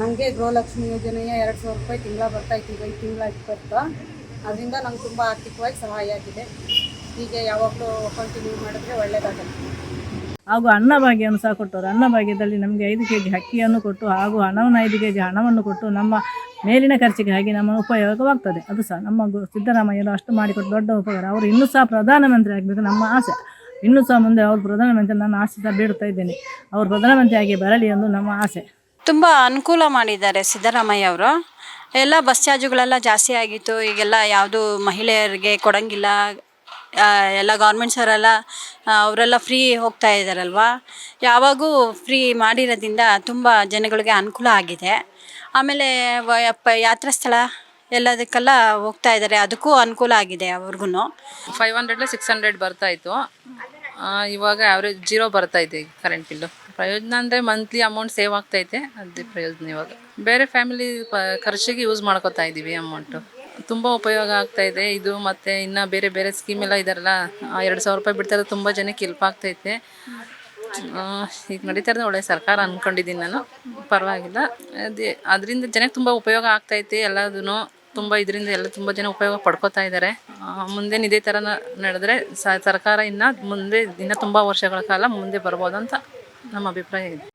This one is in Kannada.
ನನಗೆ ಗೃಹಲಕ್ಷ್ಮಿ ಯೋಜನೆಯ ಎರಡು ಸಾವಿರ ರೂಪಾಯಿ ತಿಂಗಳ ಬರ್ತಾ ಇತ್ತು. ಈಗ ಐದು ತಿಂಗಳ ಇಪ್ಪತ್ತು. ಅದರಿಂದ ನಂಗೆ ತುಂಬ ಆರ್ಥಿಕವಾಗಿ ಸಹಾಯ ಆಗಿದೆ. ಹೀಗೆ ಯಾವಾಗಲೂ ಕಂಟಿನ್ಯೂ ಮಾಡಿದ್ರೆ ಒಳ್ಳೆಯದಾಗುತ್ತೆ ಹಾಗೂ ಅನ್ನಭಾಗ್ಯವನ್ನು ಸಹ ಕೊಟ್ಟವರು. ಅನ್ನಭಾಗ್ಯದಲ್ಲಿ ನಮಗೆ ಐದು ಕೆ ಜಿ ಅಕ್ಕಿಯನ್ನು ಕೊಟ್ಟು ಹಾಗೂ ಹಣವನ್ನು ಐದು ಕೆ ಜಿ ಹಣವನ್ನು ಕೊಟ್ಟು ನಮ್ಮ ಮೇಲಿನ ಖರ್ಚಿಗೆ ಹಾಗೆ ನಮ್ಮ ಉಪಯೋಗವಾಗ್ತದೆ. ಅದು ಸಹ ನಮ್ಮ ಸಿದ್ದರಾಮಯ್ಯರು ಅಷ್ಟು ಮಾಡಿಕೊಟ್ಟು ದೊಡ್ಡ ಉಪಕಾರ. ಅವರು ಇನ್ನೂ ಸಹ ಪ್ರಧಾನಮಂತ್ರಿ ಆಗಬೇಕು ನಮ್ಮ ಆಸೆ. ಇನ್ನೂ ಸಹ ಮುಂದೆ ಅವರು ಪ್ರಧಾನಮಂತ್ರಿ ನಾನು ಆಸೆ ಸಹ ಬೇಡುತ್ತಾ ಇದ್ದೇನೆ. ಅವರು ಪ್ರಧಾನಮಂತ್ರಿ ಆಗಿ ಬರಲಿ ಎಂದು ನಮ್ಮ ಆಸೆ. ತುಂಬ ಅನುಕೂಲ ಮಾಡಿದ್ದಾರೆ ಸಿದ್ದರಾಮಯ್ಯ ಅವರು. ಎಲ್ಲ ಬಸ್ ಚಾರ್ಜುಗಳೆಲ್ಲ ಜಾಸ್ತಿ ಆಗಿತ್ತು. ಈಗೆಲ್ಲ ಯಾವುದು ಮಹಿಳೆಯರಿಗೆ ಕೊಡಂಗಿಲ್ಲ. ಎಲ್ಲ ಗೌರ್ಮೆಂಟ್ಸ್ ಅವರೆಲ್ಲ ಫ್ರೀ ಹೋಗ್ತಾ ಇದ್ದಾರಲ್ವಾ ಯಾವಾಗೂ ಫ್ರೀ ಮಾಡಿರೋದ್ರಿಂದ ತುಂಬ ಜನಗಳಿಗೆ ಅನುಕೂಲ ಆಗಿದೆ. ಆಮೇಲೆ ಯಾತ್ರಾ ಸ್ಥಳ ಎಲ್ಲದಕ್ಕೆಲ್ಲ ಹೋಗ್ತಾ ಇದ್ದಾರೆ ಅದಕ್ಕೂ ಅನುಕೂಲ ಆಗಿದೆ ಅವ್ರಿಗೂ ಫೈವ್ ಹಂಡ್ರೆಡ್ ಸಿಕ್ಸ್ ಹಂಡ್ರೆಡ್ ಬರ್ತಾ ಇತ್ತು. ಆ, ಇವಾಗ ಆವ್ರೇಜ್ ಜೀರೋ ಬರ್ತಾ ಇದೆ ಕರೆಂಟ್ ಬಿಲ್ಲು ಪ್ರಯೋಜನ ಅಂದರೆ ಮಂತ್ಲಿ ಅಮೌಂಟ್ ಸೇವ್ ಆಗ್ತೈತೆ ಅದೇ ಪ್ರಯೋಜನ ಇವಾಗ. ಬೇರೆ ಫ್ಯಾಮಿಲಿ ಖರ್ಚಿಗೆ ಯೂಸ್ ಮಾಡ್ಕೋತಾ ಇದ್ದೀವಿ ಅಮೌಂಟು ತುಂಬ ಉಪಯೋಗ ಆಗ್ತಾ ಇದೆ. ಇದು ಮತ್ತು ಇನ್ನು ಬೇರೆ ಬೇರೆ ಸ್ಕೀಮ್ ಎಲ್ಲ ಇದಾರಲ್ಲ, ಎರಡು ಸಾವಿರ ರೂಪಾಯಿ ಬಿಡ್ತಾರೆ ತುಂಬ ಜನಕ್ಕೆ ಹೆಲ್ಪ್ ಆಗ್ತೈತೆ ಈಗ ನಡೀತಾ ಇರೋದು ಒಳ್ಳೆ ಸರ್ಕಾರ ಅಂದ್ಕೊಂಡಿದ್ದೀನಿ ನಾನು. ಪರವಾಗಿಲ್ಲ. ಅದೇ, ಅದರಿಂದ ಜನಕ್ಕೆ ತುಂಬ ಉಪಯೋಗ ಆಗ್ತೈತೆ ಎಲ್ಲದೂ ತುಂಬ ಇದರಿಂದ ಎಲ್ಲ ತುಂಬ ಜನ ಉಪಯೋಗ ಪಡ್ಕೋತಾ ಇದ್ದಾರೆ ಮುಂದೇನು ಇದೇ ಥರ ನಡೆದ್ರೆ ಸರ್ಕಾರ ಇನ್ನು ಮುಂದೆ, ಇನ್ನೂ ತುಂಬ ವರ್ಷಗಳ ಕಾಲ ಮುಂದೆ ಬರ್ಬೋದು ಅಂತ ನಮ್ಮ ಅಭಿಪ್ರಾಯ ಇದೆ.